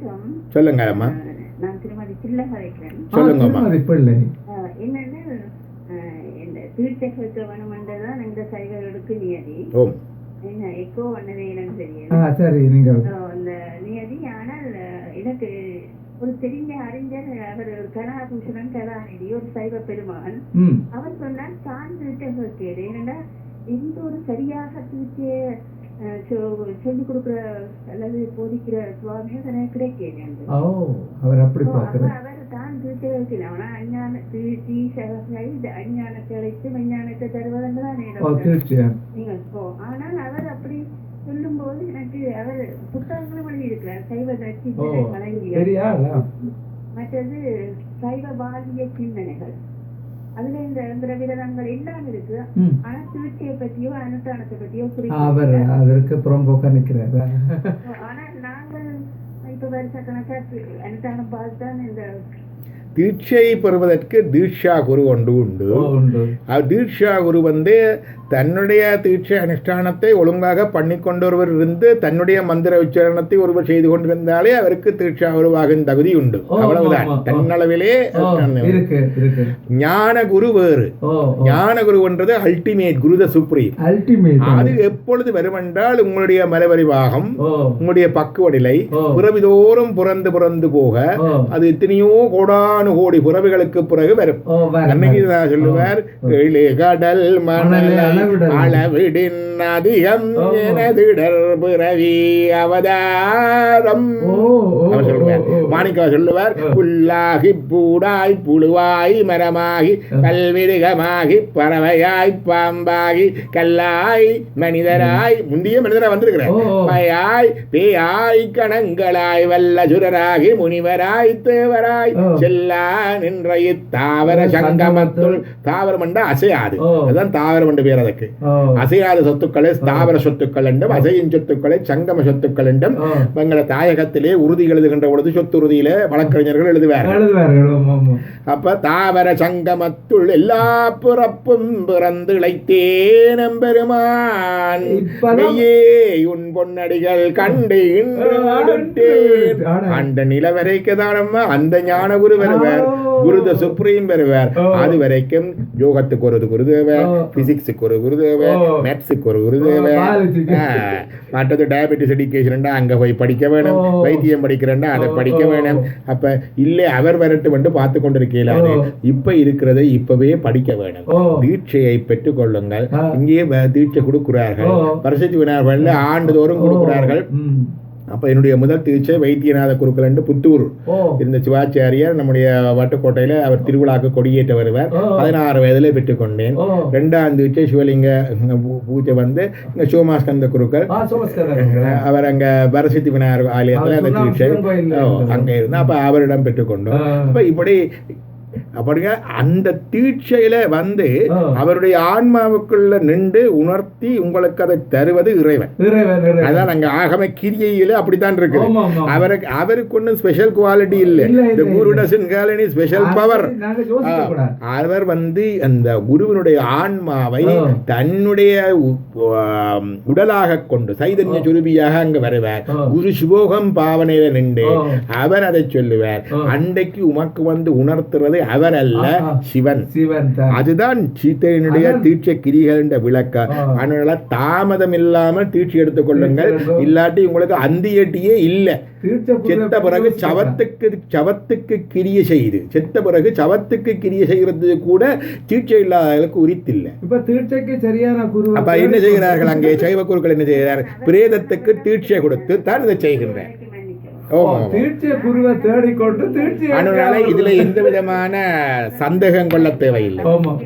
வணக்கம். சொல்லுங்க அம்மா. நான் திருமதி சில்ல கதைக்கிறேன் சொல்லுங்கம்மா. பிள்ளை. என்னன்னா இந்த தீர்த்த கேட்க வேணுமென்றதான் இந்த சைவர்களுக்கு நியதி. என்ன எக்கோ பண்ணதே எனக்கு ஆ தெரியும் சரி நீங்கள் அஹ், அந்த நியதி ஆனால் எனக்கு ஒரு தெரிஞ்ச அறிஞர் அவர் ஒரு கலாபூஷணன் கலாநிதி ஒரு சைவ பெருமகன் ம். அவர் சொன்னார் தான் தீர்த்த கேட்கிறேன் ஏனென்றா எந்த ஒரு சரியாக தீர்த்திய சொல்லிக் கொடுக்குற அல்லது போதிக்கிற சுவாமியும் எனக்கு கிடைக்கல ஓ அவர் அப்படி அவர் தான் தீர்த்து அஞ்ஞான தீர்த்தி அஞ்ஞானத்தை அழைத்து விஞ்ஞானத்தை ஆனால் அவர் அப்படி சொல்லும்போது எனக்கு அவர் புத்தகங்களும் எழுதியிருக்கிறார் சைவ சரியா மற்றது சைவ பாலிய சிந்தனைகள் அதுல இந்த இந்த விரதங்கள் எல்லாம் இருக்கு. ஆனா திருச்சியை பத்தியோ அனுஷ்டானத்தை பத்தியோ அவர். அதற்கு புறம்போக்கா நிற்கிறார். ஆனா நாங்கள் இப்ப வருஷ கணக்கா அனுஷ்டானம் பார்த்துதான் இந்த தீட்சை பெறுவதற்கு தீட்சா குரு ஒன்று உண்டு. தீட்சா குரு வந்து தன்னுடைய தீட்சை அனுஷ்டானத்தை ஒழுங்காக பண்ணி கொண்டொருவர் இருந்து தன்னுடைய மந்திர உச்சாரணத்தை ஒருவர் செய்து கொண்டிருந்தாலே அவருக்கு தீட்சா குருவாகும் தகுதி உண்டு. அவ்வளவுதான். தன்னளவிலே ஞான குரு வேறு. ஞான குருன்றது அல்டிமேட் குரு த சுப்ரீம் அது எப்பொழுது வருமென்றால் உங்களுடைய மரபறிவாகம் ஓ. உங்களுடைய பக்குவநிலை. புறவிதோறும் புறந்து புறந்து போக அது எத்தனையோ கோடானு கோடி புறவிகளுக்கு பிறகு வரும் நான் சொல்லுவார் எழி கடல் மணல். அளவிடின் அதிகம் ஓ. எனதிடர் பிறவி அவதாரம் அவர் சொல்லுவார். மாணிக்கா சொல்லுவார். புல்லாகி பூடாய் புழுவாய் மரமாகி கல்விருகமாகி பறவையாய் பாம்பாகி கல்லாய் மனிதராய் முந்திய மனிதரா வந்திருக்கிறேன். பயாய் பேயாய் கணங்களாய் வல்லசுரராகி முனிவராய் தேவராய். செல்லா நின்ற இத்தாவர சங்கமத்துள் தாவரம் என்றா அசையாது. அதுதான் தாவரம் என்று பேர் அதுக்கு ஓ அசையாத சொத்துக்களை ஸ்தாவர சொத்துக்கள் என்றும் அசையும் சொத்துக்களை சங்கம சொத்துக்கள் என்றும். எங்களை தாயகத்திலே உறுதி எழுதுகின்ற பொழுது சொத்து உறுதியில வழக்கறிஞர்கள் எழுதுவார்கள் எழுதுவார் அப்ப தாவர சங்கமத்துள் எல்லா பிறப்பும் பிறந்து இழைத்தேன் எம்பெருமான் இப்பதான் மெய்யே உன் பொன்னடிகள் கண்டு. அந்த நிலவரைக்கு தானம்மா அந்த ஞான குரு வருவார். குருத சுப்ரீம் வருவார். அது வரைக்கும் யோகத்துக்கு ஒரு குருதேவர். பிசிக்ஸுக்கு ஒரு குருதேவர். மேத்ஸுக்கு ஒரு குருதேவர் மற்றது டயபெட்டிஸ் எடுக்கேஷன் அங்க போய் படிக்க வேணும். வைத்தியம் படிக்கிறேன்டா அதை படிக்க ஓ, வேணும். அப்ப இல்ல அவர் வரட்டு வந்து பார்த்து கொண்டிருக்கீங்களாது ஓ. இப்ப இருக்கிறதை இப்பவே படிக்க வேணும் தீட்சையை பெற்றுக் கொள்ளுங்கள் ஆ. இங்கே வ- தீட்சை கொடுக்கிறார்கள் ஓ. பரிசுத்தி வினார்கள் ஆண்டுதோறும் கொடுக்கிறார்கள். அப்ப என்னுடைய முதல் தீட்சை வைத்தியநாத குருக்கள் என்று புத்தூர் இருந்த சிவாச்சாரியார் நம்முடைய வட்டுக்கோட்டையில அவர் திருவிழாக்கு கொடியேற்ற வருவார். பதினாறு வயதிலே பெற்றுக்கொண்டேன் ரெண்டாம் தீட்சை சிவலிங்க பூஜை வந்து இங்க சிவமாஸ்கந்த குருக்கள். அவர் அங்க பரசித்தி விநாயகர் ஆலயத்துல அந்த இருந்தார். அங்க இருந்தா அப்ப அவரிடம் பெற்றுக்கொண்டோம். அப்ப இப்படி அப்படிங்க அந்த தீட்சையில வந்து. அவருடைய ஆன்மாவுக்குள்ள நின்று உணர்த்தி உங்களுக்கு அதை தருவது இறைவன் அதான் அங்க ஆகம கிரியையில அப்படித்தான் இருக்கு. அவருக்கு அவருக்கு ஒன்றும் ஸ்பெஷல் குவாலிட்டி இல்ல இந்த குரு இல்ல. டசன் கேல் எனி ஸ்பெஷல் பவர் நாங்க அவர் வந்து அந்த குருவினுடைய ஆன்மாவை. தன்னுடைய உடலாக கொண்டு சைதன்ய சுரூபியாக அங்க வருவார். குரு சுபோகம் பாவனையில நின்று. அவர் அதை சொல்லுவார் ஆ. அன்றைக்கு உமக்கு வந்து உணர்த்துறது அவர் அல்ல. சிவன். சிவன் தான். அதுதான் சீத்தையினுடைய. தீட்சை கிரிகள் என்ற விளக்க. ஆ. அதனால தாமதம் இல்லாமல் தீட்சை எடுத்துக் கொள்ளுங்கள் எடுத்துக்கொள்ளுங்கள். இல்லாட்டி உங்களுக்கு அந்தியட்டியே இல்லை. செத்த பிறகு சவத்துக்கு சவத்துக்கு கிரிய செய்து. செத்த பிறகு சவத்துக்கு கிரிய செய்கிறது கூட தீட்சை இல்லாதவர்களுக்கு உரித்தில்லை. இப்ப தீட்சைக்கு சரியான குரு அப்ப என்ன செய்கிறார்கள் அங்கே? சைவ குருக்கள் என்ன செய்கிறார் பிரேதத்துக்கு தீட்சை கொடுத்து தான் இதை செய்கின்றனர் தீட்சை குருவை தேடிக்கொண்டு அதனால இதுல எந்த விதமான சந்தேகம் கொள்ள தேவையில்லை.